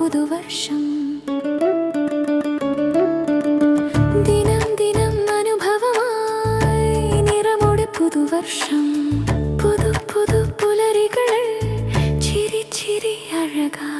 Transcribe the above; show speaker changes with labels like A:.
A: പുതുവർഷം. ദിനം ദിനം അനുഭവമായി നിറമോടെ പുതുവർഷം. പുതു പുതു പുലരികൾ ചിരി ചിരി അഴകാ.